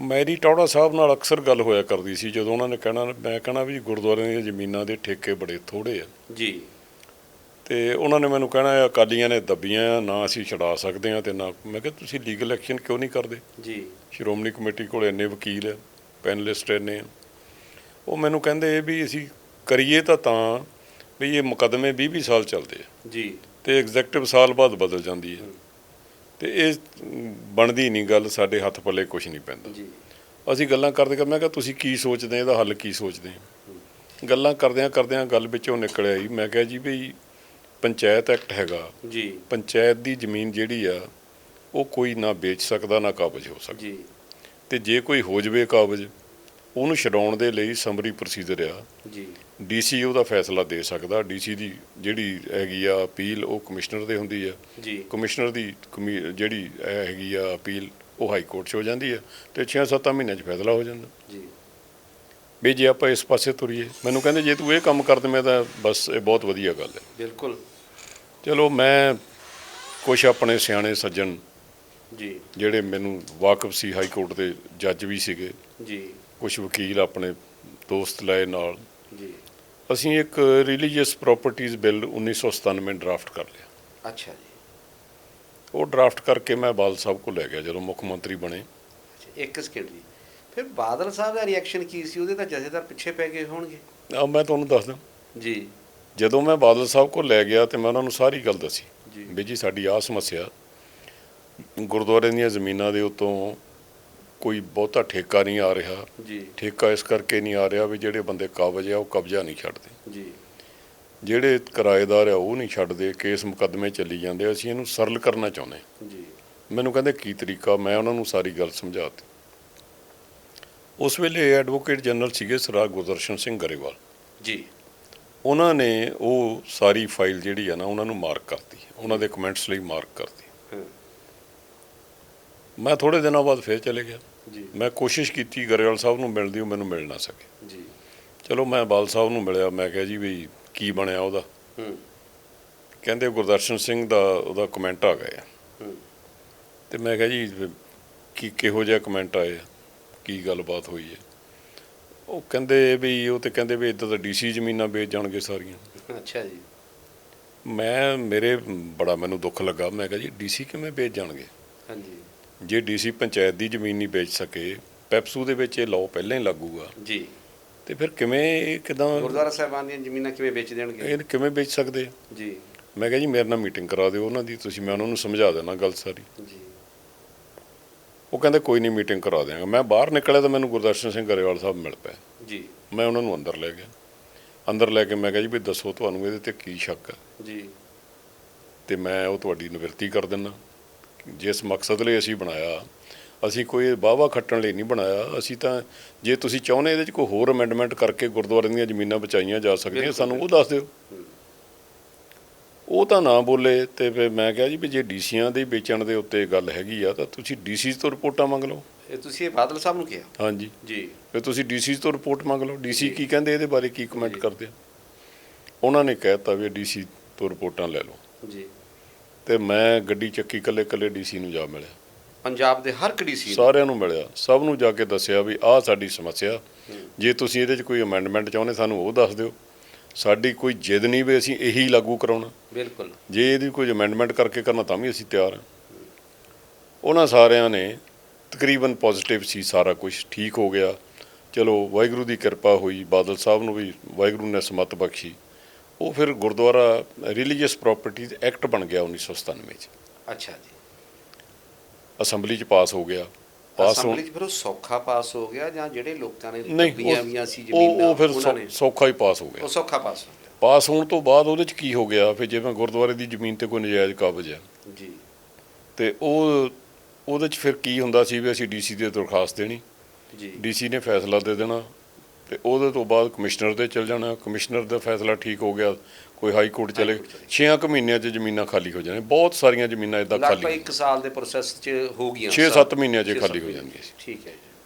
ਮੇਰੀ ਟੌੜਾ ਸਾਹਿਬ ਨਾਲ ਅਕਸਰ ਗੱਲ ਹੋਇਆ ਕਰਦੀ ਸੀ ਜਦੋਂ ਉਹਨਾਂ ਨੇ ਕਹਿਣਾ ਮੈਂ ਕਹਿਣਾ ਵੀ ਗੁਰਦੁਆਰਿਆਂ ਦੀਆਂ ਜ਼ਮੀਨਾਂ ਦੇ ਠੇਕੇ ਬੜੇ ਥੋੜੇ ਆ। ਜੀ। ਤੇ ਉਹਨਾਂ ਨੇ ਮੈਨੂੰ ਕਹਿਣਾ ਅਕਾਲੀਆਂ ਨੇ ਦੱਬੀਆਂ ਆ ਨਾ ਅਸੀਂ ਛਡਾ ਸਕਦੇ ਆ ਤੇ ਨਾ ਮੈਂ ਕਿਹਾ ਤੁਸੀਂ ਲੀਗਲ ਐਕਸ਼ਨ ਕਿਉਂ ਨਹੀਂ ਕਰਦੇ? ਜੀ। ਸ਼੍ਰੋਮਣੀ ਕਮੇਟੀ ਕੋਲ ਇੰਨੇ ਵਕੀਲ ਆ ਪੈਨਲਿਸਟ ਇੰਨੇ ਆ। ਉਹ ਮੈਨੂੰ ਕਹਿੰਦੇ ਵੀ ਅਸੀਂ ਕਰੀਏ ਤਾਂ ਤਾਂ ਵੀ ਇਹ ਮੁਕੱਦਮੇ 20 20 ਸਾਲ ਚੱਲਦੇ ਆ। ਜੀ। ਤੇ ਐਗਜ਼ੈਕਟਿਵ ਸਾਲ ਬਾਅਦ ਬਦਲ ਜਾਂਦੀ ਹੈ। ਤੇ ਇਹ ਬਣਦੀ ਨਹੀਂ ਗੱਲ ਸਾਡੇ ਹੱਥ ਪੱਲੇ ਕੁਝ ਨਹੀਂ ਪੈਂਦਾ। ਜੀ। ਅਸੀਂ ਗੱਲਾਂ ਕਰਦੇ ਕਰ ਮੈਂ ਕਿਹਾ ਤੁਸੀਂ ਕੀ ਸੋਚਦੇ ਇਹਦਾ ਹੱਲ ਕੀ ਸੋਚਦੇ ਆ ਗੱਲਾਂ ਕਰਦਿਆਂ ਕਰਦਿਆਂ ਗੱਲ ਵਿੱਚੋਂ ਨਿਕਲ ਆਈ ਮੈਂ ਕਿਹਾ ਜੀ ਵੀ ਪੰਚਾਇਤ ਐਕਟ ਹੈਗਾ। ਜੀ। ਪੰਚਾਇਤ ਦੀ ਜ਼ਮੀਨ ਜਿਹੜੀ ਆ ਉਹ ਕੋਈ ਨਾ ਵੇਚ ਸਕਦਾ ਨਾ ਕਾਬਜ਼ ਹੋ ਸਕਦਾ। ਜੀ। ਤੇ ਜੇ ਕੋਈ ਹੋ ਜਵੇ ਕਾਬਜ਼ ਉਹਨੂੰ ਛਡਾਉਣ ਦੇ ਲਈ ਸਮਰੀ ਪ੍ਰੋਸੀਜਰ ਆ। ਜੀ। ਡੀਸੀ ਉਹਦਾ ਫੈਸਲਾ ਦੇ ਸਕਦਾ। ਡੀਸੀ ਦੀ ਜਿਹੜੀ ਹੈਗੀ ਆ ਅਪੀਲ ਉਹ ਕਮਿਸ਼ਨਰ ਦੇ ਹੁੰਦੀ ਆ। ਜੀ। ਕਮਿਸ਼ਨਰ ਦੀ ਜਿਹੜੀ ਹੈਗੀ ਆ ਅਪੀਲ ਉਹ ਹਾਈ ਕੋਰਟ 'ਚ ਹੋ ਜਾਂਦੀ ਹੈ ਤੇ 6-7 ਮਹੀਨਿਆਂ 'ਚ ਫੈਸਲਾ ਹੋ ਜਾਂਦਾ। ਜੀ। ਵੀ ਜੇ ਆਪਾਂ ਇਸ ਪਾਸੇ ਤੁਰੀਏ ਮੈਨੂੰ ਕਹਿੰਦੇ ਜੇ ਤੂੰ ਇਹ ਕੰਮ ਕਰ ਦੇਵੇਂ ਤਾਂ ਬਸ ਇਹ ਬਹੁਤ ਵਧੀਆ ਗੱਲ ਹੈ ਬਿਲਕੁਲ। ਚਲੋ ਮੈਂ ਕੁਝ ਆਪਣੇ ਸਿਆਣੇ ਸੱਜਣ ਜੀ। ਜਿਹੜੇ ਮੈਨੂੰ ਵਾਕਿਫ ਸੀ ਹਾਈ ਕੋਰਟ ਦੇ ਜੱਜ ਵੀ ਸੀਗੇ। ਜੀ। ਕੁਝ ਵਕੀਲ ਆਪਣੇ ਦੋਸਤ ਲਏ ਨਾਲ। ਜੀ। ਅਸੀਂ ਇੱਕ ਰਿਲੀਜੀਅਸ ਪ੍ਰਾਪਰਟੀਆਂ ਬਿੱਲ 1997 ਡਰਾਫਟ ਕਰ ਲਿਆ। ਅੱਛਾ ਜੀ। ਉਹ ਡਰਾਫਟ ਕਰਕੇ ਮੈਂ ਬਾਦਲ ਸਾਹਿਬ ਕੋਲ ਲੈ ਗਿਆ ਜਦੋਂ ਮੁੱਖ ਮੰਤਰੀ ਬਣੇ। ਇੱਕ ਸਕਿੰਟ ਜੀ। ਫਿਰ ਬਾਦਲ ਸਾਹਿਬ ਦਾ ਰਿਐਕਸ਼ਨ ਕੀ ਸੀ? ਉਹਦੇ ਤਾਂ ਜਥੇਦਾਰ ਪਿੱਛੇ ਪੈ ਗਏ ਹੋਣਗੇ। ਆ ਮੈਂ ਤੁਹਾਨੂੰ ਦੱਸਦਾ ਜੀ। ਜਦੋਂ ਮੈਂ ਬਾਦਲ ਸਾਹਿਬ ਕੋਲ ਲੈ ਗਿਆ ਤੇ ਮੈਂ ਉਹਨਾਂ ਨੂੰ ਸਾਰੀ ਗੱਲ ਦੱਸੀ ਜੀ। ਵੀ ਜੀ ਸਾਡੀ ਆਹ ਸਮੱਸਿਆ ਗੁਰਦੁਆਰੇ ਦੀਆਂ ਜ਼ਮੀਨਾਂ ਦੇ ਉੱਤੋਂ ਕੋਈ ਬਹੁਤਾ ਠੇਕਾ ਨਹੀਂ ਆ ਰਿਹਾ। ਜੀ। ਠੇਕਾ ਇਸ ਕਰਕੇ ਨਹੀਂ ਆ ਰਿਹਾ ਵੀ ਜਿਹੜੇ ਬੰਦੇ ਕਾਬਜ਼ ਆ ਉਹ ਕਬਜ਼ਾ ਨਹੀਂ ਛੱਡਦੇ। ਜੀ। ਜਿਹੜੇ ਕਿਰਾਏਦਾਰ ਆ ਉਹ ਨਹੀਂ ਛੱਡਦੇ। ਕੇਸ ਮੁਕੱਦਮੇ ਚੱਲੀ ਜਾਂਦੇ ਅਸੀਂ ਇਹਨੂੰ ਸਰਲ ਕਰਨਾ ਚਾਹੁੰਦੇ। ਜੀ। ਮੈਨੂੰ ਕਹਿੰਦੇ ਕੀ ਤਰੀਕਾ? ਮੈਂ ਉਹਨਾਂ ਨੂੰ ਸਾਰੀ ਗੱਲ ਸਮਝਾਤੀ। ਉਸ ਵੇਲੇ ਐਡਵੋਕੇਟ ਜਨਰਲ ਸੀਗੇ ਸਰਦਾਰ ਗੁਰਦਰਸ਼ਨ ਸਿੰਘ ਗਰੇਵਾਲ। ਜੀ। ਉਹਨਾਂ ਨੇ ਉਹ ਸਾਰੀ ਫਾਈਲ ਜਿਹੜੀ ਆ ਨਾ ਉਹਨਾਂ ਨੂੰ ਮਾਰਕ ਕਰਤੀ। ਉਹਨਾਂ ਦੇ ਕਮੈਂਟਸ ਲਈ ਮਾਰਕ ਕਰਤੀ। ਮੈਂ ਥੋੜੇ ਦਿਨਾਂ ਬਾਅਦ ਫੇਰ ਚਲੇ ਗਿਆ। ਜੀ। ਮੈਂ ਕੋਸ਼ਿਸ਼ ਕੀਤੀ ਗਰੇਵਾਲ ਸਾਹਿਬ ਨੂੰ ਮਿਲਦੀ ਉਹ ਮੈਨੂੰ ਮਿਲ ਨਾ ਸਕੇ। ਜੀ। ਚਲੋ ਮੈਂ ਬਾਲ ਸਾਹਿਬ ਨੂੰ ਮਿਲਿਆ ਮੈਂ ਕਿਹਾ ਜੀ ਵੀ ਕੀ ਬਣਿਆ ਉਹਦਾ। ਹੂੰ। ਕਹਿੰਦੇ ਗੁਰਦਰਸ਼ਨ ਸਿੰਘ ਦਾ ਉਹਦਾ ਕਮੈਂਟ ਆ ਗਿਆ ਹੂੰ। ਤੇ ਮੈਂ ਕਿਹਾ ਜੀ ਕੀ ਕਿਹੋ ਜਿਹਾ ਕਮੈਂਟ ਆਏ ਆ? ਕੀ ਗੱਲਬਾਤ ਹੋਈ ਹੈ ਉਹ ਕਹਿੰਦੇ ਵੀ ਉਹ ਤੇ ਕਹਿੰਦੇ ਵੀ ਇਦਾਂ ਤਾਂ ਡੀਸੀ ਜ਼ਮੀਨਾਂ ਵੇਚ ਜਾਣਗੇ ਸਾਰੀਆਂ। ਅੱਛਾ ਜੀ। ਮੈਂ ਮੇਰੇ ਬੜਾ ਮੈਨੂੰ ਦੁੱਖ ਲੱਗਾ। ਮੈਂ ਕਿਹਾ ਜੀ ਡੀਸੀ ਕਿਵੇਂ ਵੇਚ ਜਾਣਗੇ? ਹਾਂਜੀ। ਜੇ ਡੀਸੀ ਪੰਚਾਇਤ ਦੀ ਜ਼ਮੀਨ ਨਹੀਂ ਵੇਚ ਸਕੇ ਪੈਪਸੂ ਦੇ ਵਿੱਚ ਇਹ ਲਾਅ ਪਹਿਲਾਂ ਹੀ ਲਾਗੂ ਆ ਜੀ। ਤੇ ਫਿਰ ਕਿਵੇਂ ਇਹ ਕਿਦਾਂ ਗੁਰਦੁਆਰਾ ਸਾਹਿਬਾਨ ਦੀਆਂ ਜ਼ਮੀਨਾਂ ਕਿਵੇਂ ਵੇਚ ਦੇਣਗੇ? ਇਹ ਕਿਵੇਂ ਵੇਚ ਸਕਦੇ? ਆ? ਜੀ। ਮੈਂ ਕਿਹਾ ਜੀ ਮੇਰੇ ਨਾਲ ਮੀਟਿੰਗ ਕਰਾ ਦਿਓ ਉਹਨਾਂ ਦੀ ਤੁਸੀਂ ਮੈਂ ਉਹਨਾਂ ਨੂੰ ਸਮਝਾ ਦੇਣਾ ਗੱਲ ਸਾਰੀ। ਜੀ। ਉਹ ਕਹਿੰਦੇ ਕੋਈ ਨਹੀਂ ਮੀਟਿੰਗ ਕਰਾ ਦਿਆਂਗਾ। ਮੈਂ ਬਾਹਰ ਨਿਕਲਿਆ ਤਾਂ ਮੈਨੂੰ ਗੁਰਦਰਸ਼ਨ ਸਿੰਘ ਗਰੇਵਾਲ ਸਾਹਿਬ ਮਿਲ ਪਏ। ਜੀ। ਮੈਂ ਉਹਨਾਂ ਨੂੰ ਅੰਦਰ ਲੈ ਗਿਆ। ਅੰਦਰ ਲੈ ਕੇ ਮੈਂ ਕਿਹਾ ਜੀ ਵੀ ਦੱਸੋ ਤੁਹਾਨੂੰ ਇਹਦੇ ਤੇ ਕੀ ਸ਼ੱਕ ਹੈ ਜੀ। ਤੇ ਮੈਂ ਉਹ ਤੁਹਾਡੀ ਨਿਵਰਤੀ ਕਰ ਦਿੰਦਾ। ਜਿਸ ਮਕਸਦ ਲਈ ਅਸੀਂ ਬਣਾਇਆ ਅਸੀਂ ਕੋਈ ਵਾਵਾ ਖੱਟਣ ਲਈ ਨਹੀਂ ਬਣਾਇਆ ਅਸੀਂ ਤਾਂ ਜੇ ਤੁਸੀਂ ਚਾਹੁੰਦੇ ਇਹਦੇ 'ਚ ਕੋਈ ਹੋਰ ਅਮੈਂਡਮੈਂਟ ਕਰਕੇ ਗੁਰਦੁਆਰੇ ਦੀਆਂ ਜ਼ਮੀਨਾਂ ਬਚਾਈਆਂ ਜਾ ਸਕਦੀਆਂ ਸਾਨੂੰ ਉਹ ਦੱਸ ਦਿਓ। ਉਹ ਤਾਂ ਨਾ ਬੋਲੇ ਤੇ ਫਿਰ ਮੈਂ ਕਿਹਾ ਜੀ ਵੀ ਜੇ ਡੀਸੀਆਂ ਦੇ ਵੇਚਣ ਦੇ ਉੱਤੇ ਗੱਲ ਹੈਗੀ ਆ ਤਾਂ ਤੁਸੀਂ ਡੀਸੀ ਤੋਂ ਰਿਪੋਰਟਾਂ ਮੰਗ ਲਓ। ਇਹ ਤੁਸੀਂ ਇਹ ਬਾਦਲ ਸਾਹਿਬ ਨੂੰ ਕਿਹਾ? ਹਾਂਜੀ। ਜੀ। ਫਿਰ ਤੁਸੀਂ ਡੀਸੀ ਤੋਂ ਰਿਪੋਰਟ ਮੰਗ ਲਓ। ਡੀਸੀ। ਕੀ ਕਹਿੰਦੇ ਇਹਦੇ ਬਾਰੇ ਕੀ ਕਮੈਂਟ। ਕਰਦੇ ਆ? ਉਹਨਾਂ ਨੇ ਕਹਿਤਾ ਵੀ ਡੀਸੀ ਤੋਂ ਰਿਪੋਰਟਾਂ ਲੈ ਲਓ। ਜੀ। ਤੇ ਮੈਂ ਗੱਡੀ ਚੱਕੀ ਕੱਲੇ ਕੱਲੇ ਡੀਸੀ ਨੂੰ ਜਾ ਮਿਲਿਆ। ਪੰਜਾਬ ਦੇ ਹਰ ਕਡੀਸੀ ਸਾਰਿਆਂ ਨੂੰ ਮਿਲਿਆ। ਸਭ ਨੂੰ ਜਾ ਕੇ ਦੱਸਿਆ ਵੀ ਆਹ ਸਾਡੀ ਸਮੱਸਿਆ। ਜੇ ਤੁਸੀਂ ਇਹਦੇ 'ਚ ਕੋਈ ਅਮੈਂਡਮੈਂਟ ਚਾਹੁੰਦੇ ਸਾਨੂੰ ਉਹ ਦੱਸ ਦਿਓ। ਸਾਡੀ ਕੋਈ ਜਿੱਦ ਨਹੀਂ ਵੀ ਅਸੀਂ ਇਹੀ ਲਾਗੂ ਕਰਾਉਣਾ। ਬਿਲਕੁਲ। ਜੇ ਇਹਦੀ ਕੋਈ ਅਮੈਂਡਮੈਂਟ ਕਰਕੇ ਕਰਨਾ ਤਾਂ ਵੀ ਅਸੀਂ ਤਿਆਰ ਹਾਂ। ਉਹਨਾਂ ਸਾਰਿਆਂ ਨੇ ਤਕਰੀਬਨ ਪੋਜ਼ਿਟਿਵ ਸੀ ਸਾਰਾ ਕੁਝ। ਠੀਕ ਹੋ ਗਿਆ। ਚਲੋ ਵਾਹਿਗੁਰੂ ਦੀ ਕਿਰਪਾ ਹੋਈ। ਬਾਦਲ ਸਾਹਿਬ ਨੂੰ ਵੀ ਵਾਹਿਗੁਰੂ ਨੇ ਸਮਤ ਬਖਸ਼ੀ। ਉਹ ਫਿਰ ਗੁਰਦੁਆਰਾ ਰਿਲੀਜੀਅਸ ਪ੍ਰਾਪਰਟੀਜ਼ ਐਕਟ ਬਣ ਗਿਆ 1997 ਚ। ਅੱਛਾ ਜੀ। ਅਸੈਂਬਲੀ ਚ ਪਾਸ ਹੋ ਗਿਆ। ਪਾਸ ਹੋਣ ਅਸੈਂਬਲੀ 'ਚ ਫਿਰ ਉਹ ਸੌਖਾ ਪਾਸ ਹੋ ਗਿਆ ਜਾਂ ਜਿਹੜੇ ਲੋਕਾਂ ਨੇ ਉਹ- ਵੀਆਂ ਸੀ ਜ਼ਮੀਨਾਂ ਉਹ ਫਿਰ ਉਹਨਾਂ ਨੇ ਸੌਖਾ ਹੀ ਪਾਸ ਹੋ ਗਿਆ। ਉਹ ਸੌਖਾ ਪਾਸ ਹੋ ਗਿਆ। ਪਾਸ ਹੋਣ ਤੋਂ ਬਾਅਦ ਉਹਦੇ ਚ ਕੀ ਹੋ ਗਿਆ? ਫਿਰ ਜਿਵੇਂ ਗੁਰਦੁਆਰੇ ਦੀ ਜ਼ਮੀਨ ਤੇ ਕੋਈ ਨਜਾਇਜ਼ ਕਾਬਜ਼ ਹੈ ਜੀ। ਤੇ ਉਹ ਉਹਦੇ ਚ ਫਿਰ ਕੀ ਹੁੰਦਾ ਸੀ ਵੀ ਅਸੀਂ ਡੀਸੀ ਦੀ ਦਰਖਾਸਤ ਦੇਣੀ। ਜੀ। ਡੀਸੀ ਨੇ ਫੈਸਲਾ ਦੇ ਦੇਣਾ। ਤੇ ਉਹਦੇ ਤੋਂ ਬਾਅਦ ਕਮਿਸ਼ਨਰ ਦੇ ਚਲ ਜਾਣਾ ਕਮਿਸ਼ਨਰ ਦਾ ਫੈਸਲਾ ਠੀਕ ਹੋ ਗਿਆ ਕੋਈ ਹਾਈ ਕੋਰਟ ਚਲੇ ਹਾਈ ਕੋਰਟ ਚਲੇ। 6 ਕੁ ਮਹੀਨਿਆਂ 'ਚ ਜ਼ਮੀਨਾਂ ਖਾਲੀ ਹੋ ਜਾਣੀਆਂ ਬਹੁਤ ਸਾਰੀਆਂ ਜ਼ਮੀਨਾਂ ਇਦਾਂ ਲਗਭਗ ਖਾਲੀ ਇੱਕ ਸਾਲ ਦੇ ਪ੍ਰੋਸੈਸ 'ਚ ਹੋ ਗਈਆਂ 6-7 ਮਹੀਨਿਆਂ 'ਚ ਖਾਲੀ ਹੋ ਜਾਂਦੀਆਂ ਠੀਕ ਹੈ